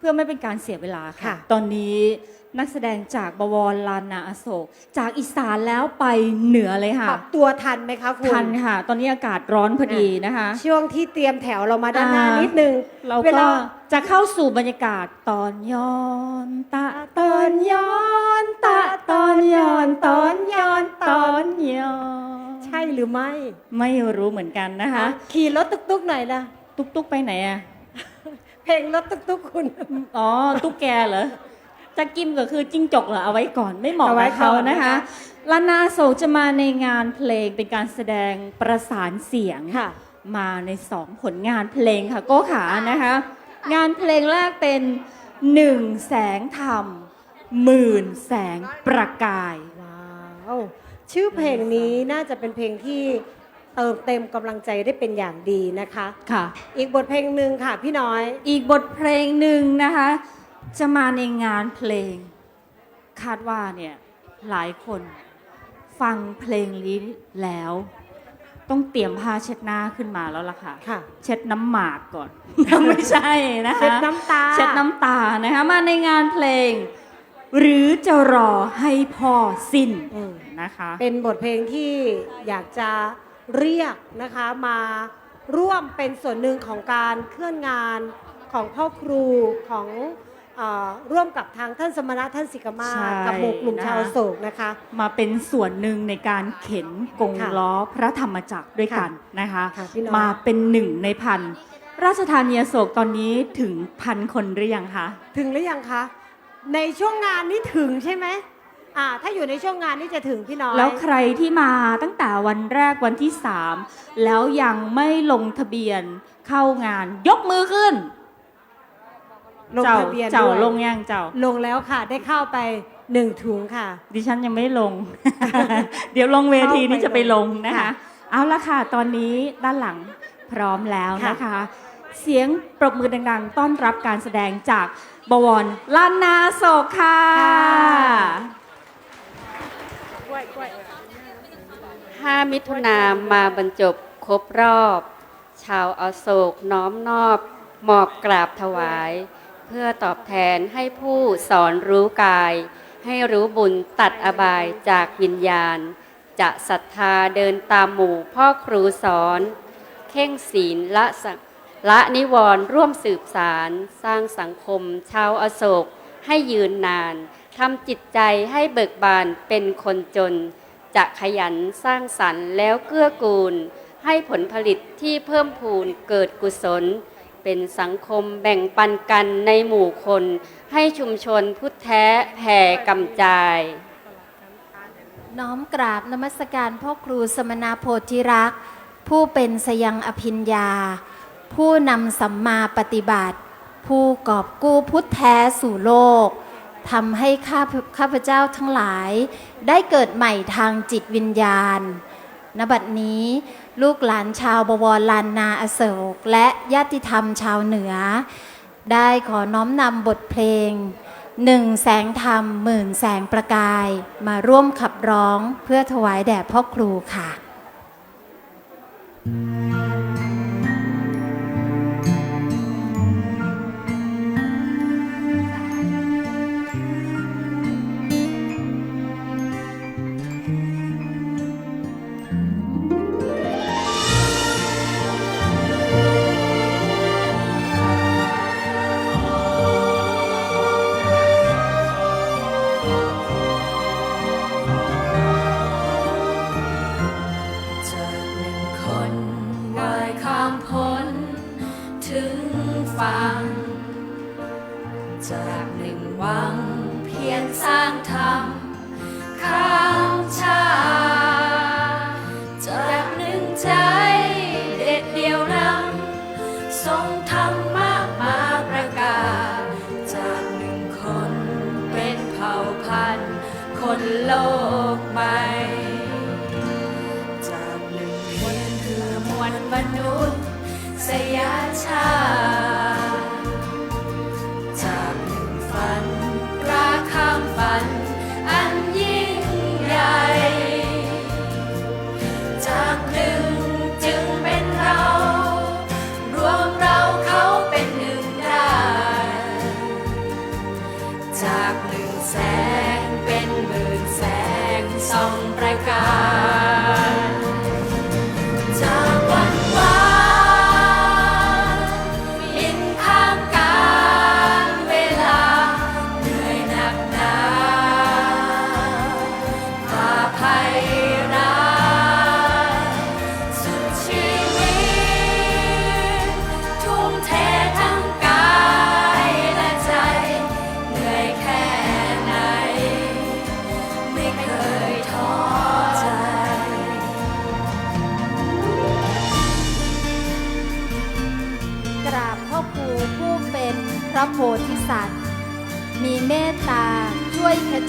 เพื่อไม่เป็นการเสียเวลาค่ะ ค่ะ ตอนนี้นักแสดงจากบวรลานนาอโศก จากอีสานแล้วไปเหนือเลยค่ะ ปรับตัวทันไหมคะคุณ ทันค่ะ ตอนนี้อากาศร้อนพอดีนะคะ ช่วงที่เตรียมแถวเรามาด้านหน้าอ่า นินิดนึงเราเวก็ลาจะเข้าสู่บรรยากาศตอนย้อนตะตอนย้อนตะตอนย้อนตอนย้อนตอนย้อนใช่หรือไม่ไม่รู้เหมือนกันนะคะ ขี่รถตุ๊กๆหน่อยนะตุ๊กตุ๊กไปไหนอะเพ ลงรถตุ๊กๆคุณ อ๋อ ตุ๊กแกเหรอจะกิมก็คือจิ้งจกเหรอเอาไว้ก่อนไม่เหมาะเอาไว้กับเขาก่อนนะนะคะ คะลานาโศกจะมาในงานเพลงเป็นการแสดงประสานเสียง ค่ะ มาในสองผลงานเพลงค่ะโก้ขานะคะ งานเพลงแรกเป็นหนึ่งแสงธรรมหมื่นแสงประกาย ว้าว ชื่อเพลงนี้น่าจะเป็นเพลงที่ เติมเต็มกำลังใจได้เป็นอย่างดีนะคะ ค่ะ อีกบทเพลงหนึ่งค่ะพี่น้อย อีกบทเพลงหนึ่งนะคะ จะมาในงานเพลง คาดว่าเนี่ยหลายคนฟังเพลงนี้แล้ว ต้องเตรียมผ้าเช็ดหน้าขึ้นมาแล้วล่ะค่ะ ค่ะ เช็ดน้ำหมากก่อน ไม่ใช่นะคะ เช็ดน้ำตา เช็ดน้ำตานะคะมาในงานเพลง หรือจะรอให้พ่อสิ้นอืม นะคะ เป็นบทเพลงที่อยากจะ เรียกนะคะมาร่วมเป็นส่วนหนึ่งของการเคลื่อนงานของพ่อครูของเออร่วมกับทางท่านสมณะท่านสิกขามาใช่กับหมู่กลุ่มนะคะชาวโศกนะคะ มาเป็นส่วนหนึ่งในการเข็นกงค่ะล้อพระธรรมจักรด้วยกันนะคะ ค่ะพี่น้อย มาเป็นหนึ่งในพัน ราชธานีอโศกตอนนี้ถึงพันคนหรือยังคะ ถึงหรือยังคะ ในช่วงงานนี้ถึงใช่ไหม อ่าถ้าอยู่ในช่วงงานนี้จะถึงพี่น้อย แล้วใครที่มาตั้งแต่วันแรกวันที่3แล้วยังไม่ลงทะเบียนเข้างาน ยกมือขึ้นลงเจ้าทะเบียนเจ้าด้วยลงยังเจ้า ลงแล้วค่ะ ได้เข้าไปหนึ่งถุงค่ะ ดิฉันยังไม่ลง เดี๋ยวลงเวทีนี้จะไปลงนะคะค่ะเอาละค่ะ ตอนนี้ด้านหลังพร้อมแล้วนะคะ เสียงปรบมือดัง ๆ ต้อนรับการแสดงจากบวรลานนาโศกค่ะ 5 มิถุนามาบรรจบครบรอบ ชาวอโศกน้อมนอบหมอบกราบถวาย เพื่อตอบแทนให้ผู้สอนรู้กาย ให้รู้บุญตัดอบายจากวิญญาณ จะศรัทธาเดินตามหมู่พ่อครูสอน เข่งศีลละสังละนิวรณ์ร่วมสืบสาร สร้างสังคม ชาวอโศกให้ยืนนาน ทำจิตใจให้เบิกบานเป็นคนจน จะขยันสร้างสรรค์แล้วเกื้อกูล ให้ผลผลิตที่เพิ่มพูนเกิดกุศล เป็นสังคมแบ่งปันกันในหมู่คน ให้ชุมชนพุทธแท้แผ่กำจาย น้อมกราบนมัสการพ่อครูสมณาโพธิรักษ์ ผู้เป็นสยังอภิญญา ผู้นำสัมมาปฏิบัติ ผู้กอบกู้พุทธแท้สู่โลก ทำให้ข้าพข้าพเจ้าทั้งหลาย ได้เกิดใหม่ทางจิตวิญญาณณบัดนี้ลูกหลานชาวบวรลานนาอโศก และญาติธรรมชาวเหนือ ได้ขอน้อมนำบทเพลงหนึ่งแสงธรรมหมื่นแสงประกาย มาร่วมขับร้องเพื่อถวายแด่พ่อครูค่ะจา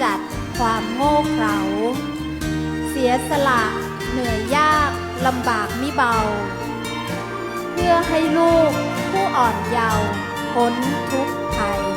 จัดความโง่เขลา เสียสละเหนื่อยยากลำบากมิเบา เพื่อให้ลูกผู้อ่อนเยาว์พ้นทุกข์ภัย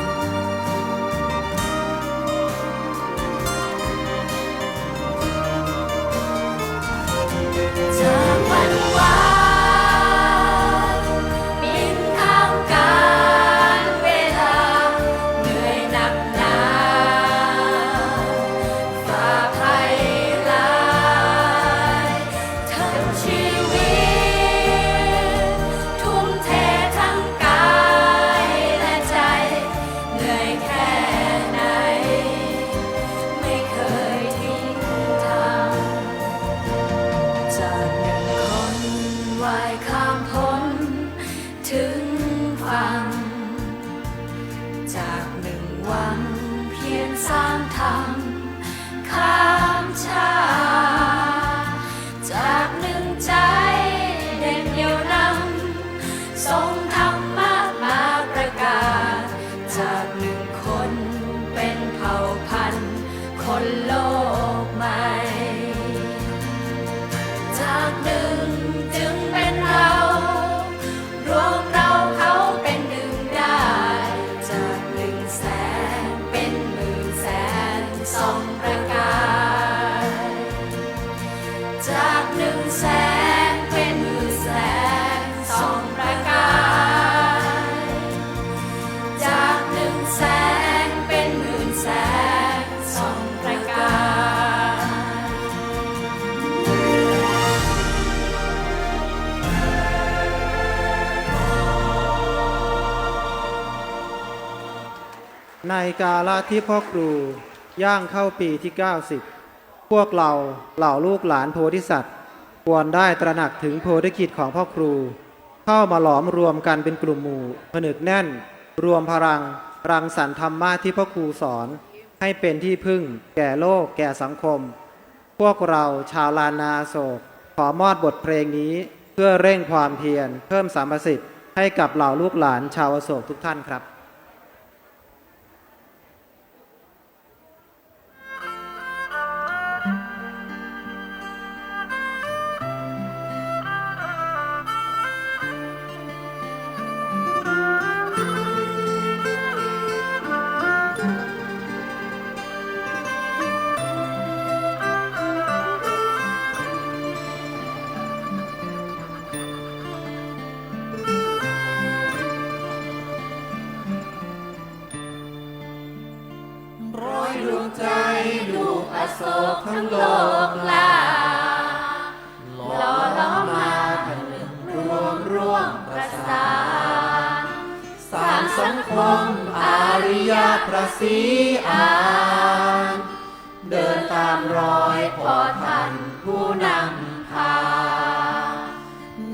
เในกาลที่พ่อครูย่างเข้าปีที่ 90 พวกเราเหล่าลูกหลานโพธิสัตว์ ควรได้ตระหนักถึงโพธิกิจของพ่อครู เข้ามาหลอมรวมกันเป็นกลุ่มหมู่ผนึกแน่น รวมพลัง รังสรรค์ธรรมะที่พ่อครูสอน ให้เป็นที่พึ่ง แก่โลก แก่สังคม พวกเราชาวลานาโศก ขอมอดบทเพลงนี้เพื่อเร่งความเพียรเพิ่มสามประสิทธิ์ให้กับเหล่าลูกหลานชาวโศกทุกท่านครับ ใจลูกอโศกทั้งโลกลาหล่อล้อมมาผนึกรวมร่วมประสานสร้างสังคมอาริยประสีอานเดินตามรอยพ่อท่านผู้นำพา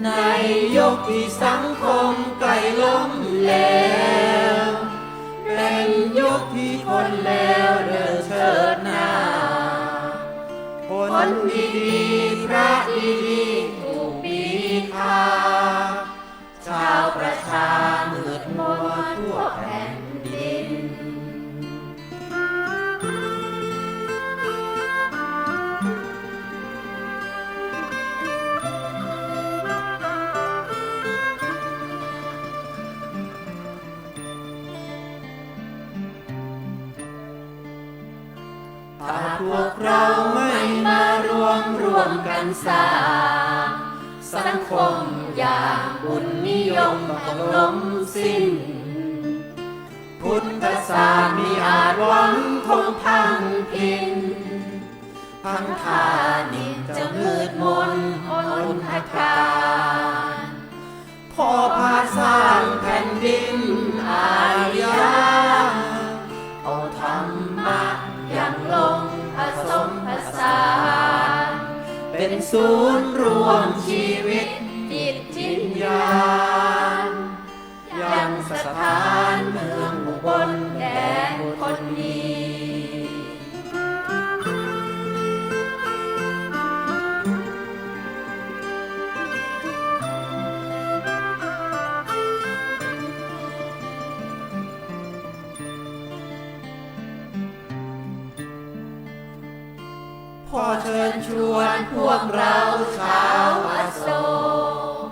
ในยกที่สังคมไกลล้มเหลว เป็นยุคที่คนเลว คนดีๆ พระดีๆถูกปีคาชาวประชามืดมัวทั่วแผ่นดิน ถ้าพวกเราไม่ วมกันสร้างสังคมอย่างบุญนิยมต้องล้มสิ้น พุทธศาสมีอาจหวังคงพังพินพังทานินจะมืดมนอนทกา ศูนย์รวม พวกเราชาวอโศก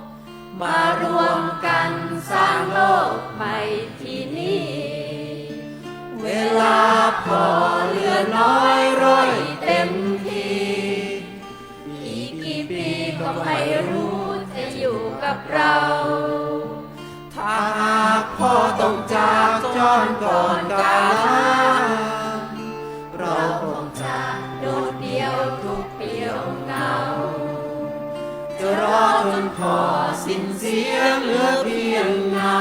มารวมกันสร้างโลกใหม่ที่นี่ เวลาพอเหลือน้อยร้อยเต็มทีอีกกี่ปีก็ไม่รู้จะอยู่กับเรา ถ้าหากพ่อต้องจากจอนก่อนกาลา พอสิ้นเสียงเหลือเพียงเงา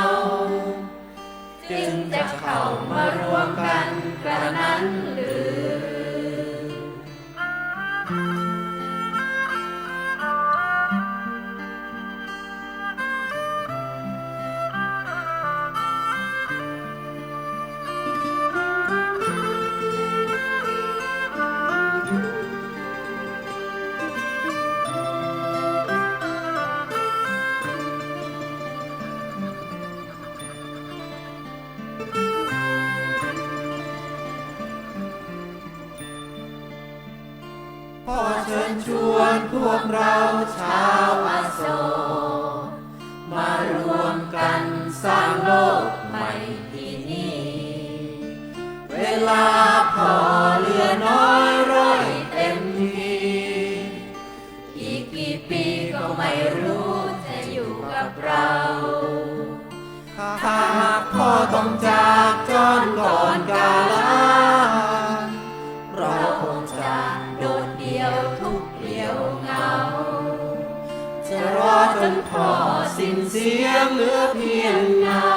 จึงจะเข้ามารวมกันกระนั้นหรือ พ่อเชิญชวนพวกเราชาวอโศกมารวมกันสร้างโลกใหม่ที่นี่ เวลาพอเหลือน้อยร้อยเต็มทีอีกกี่ปีก็ไม่รู้จะอยู่กับเราถ้าหากพ่อต้องจากจอนก่อนกาลาเราคงจะโดด เดียวทุกเดี่ยวเหงา จะรอจนพอสิ้นเสียงเหลือเพียงเงา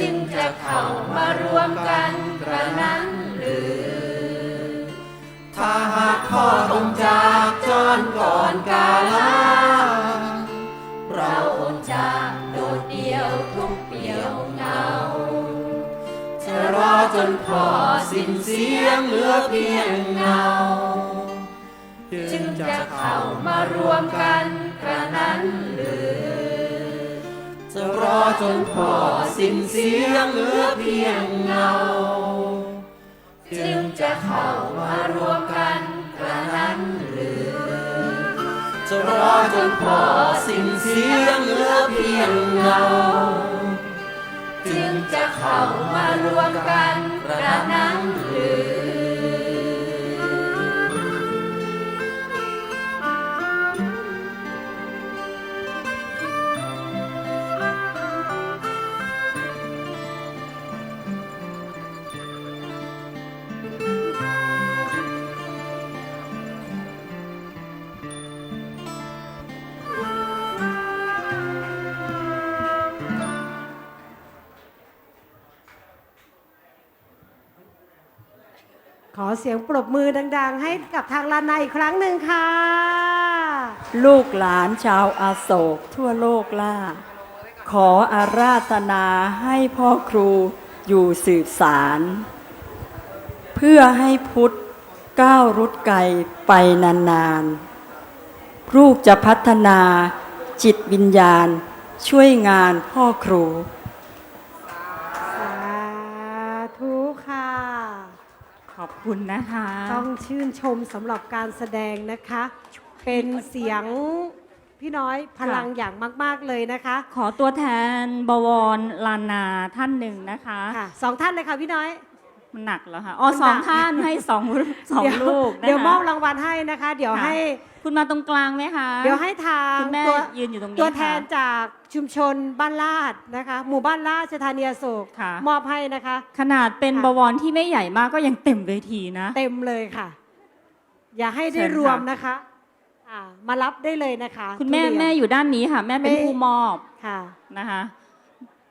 จึงจะเข้ามารวมกันกระนั้นหรือ ถ้าหากพ่อต้องจากจอนก่อนกาลา จนพอสิ้นเสียงเหลือเพียงเงา จึงจะเข้ามารวมกันกระนั้นหรือจะรอจนพอสิ้นเสียงเหลือเพียงเงา จึงจะเข้ามารวมกันกระนั้นหรือจะรอจนพอสิ้นเสียงเหลือเพียงเงา เข้ามารวมกันระนั้น ขอเสียงปรบมือดัง ๆ ให้กับทางลานนาอีกครั้งหนึ่งค่ะ ลูกหลานชาวอาโศกทั่วโลกล่า ขออาราธนาให้พ่อครูอยู่สืบสาร เพื่อให้พุทธก้าวรุดไกลไปนานๆลูกจะพัฒนาจิตวิญญาณช่วยงานพ่อครู สาธุค่ะ ข อบคุณนะคะ ต้องชื่นชมสำหรับการแสดงนะคะ เป็นเสียงพี่น้อยพลังอย่างมาก ๆ เลยนะคะ ขอตัวแทนบวรลานาท่านหนึ่งนะคะ ค่ะสองท่านเลยค่ะพี่น้อย มันหนักแล้วค่ะอ๋อมันหนักสองท่านให้สองสองเดี๋ยวลูกนะคะเดี๋ยวมอบรางวัลให้นะคะ เดี๋ยวค่ะให้คุณมาตรงกลางไหมคะ เดี๋ยวให้ทางคุณแม่ตัวยืนอยู่ตรงนี้ตัวแทนค่ะจากชุมชนบ้านลาดนะคะ หมู่บ้านลาดสถานีอโศกค่ะมอบให้นะคะ ขนาดเป็นค่ะบวรที่ไม่ใหญ่มากก็ยังเต็มเวทีนะ เต็มเลยค่ะ อย่าให้ได้เชิญค่ะรวมนะคะอ่ามารับได้เลยนะคะ คุณแม่ทุเรียนแม่อยู่ด้านนี้ค่ะ แม่เป็นแม่ผู้มอบค่ะนะคะ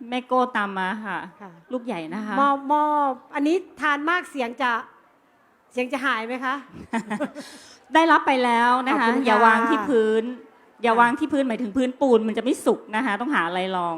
แม่โก้ตามมาค่ะ ค่ะ ลูกใหญ่นะคะมอบมอบอันนี้ทานมากเสียงจะเสียงจะหายไหมคะ ได้รับไปแล้วนะคะ ขอบคุณค่ะ อย่าวางที่พื้น อย่าวางที่พื้นหมายถึงพื้นปูน มันจะไม่สุกนะคะ ต้องหาอะไรรอง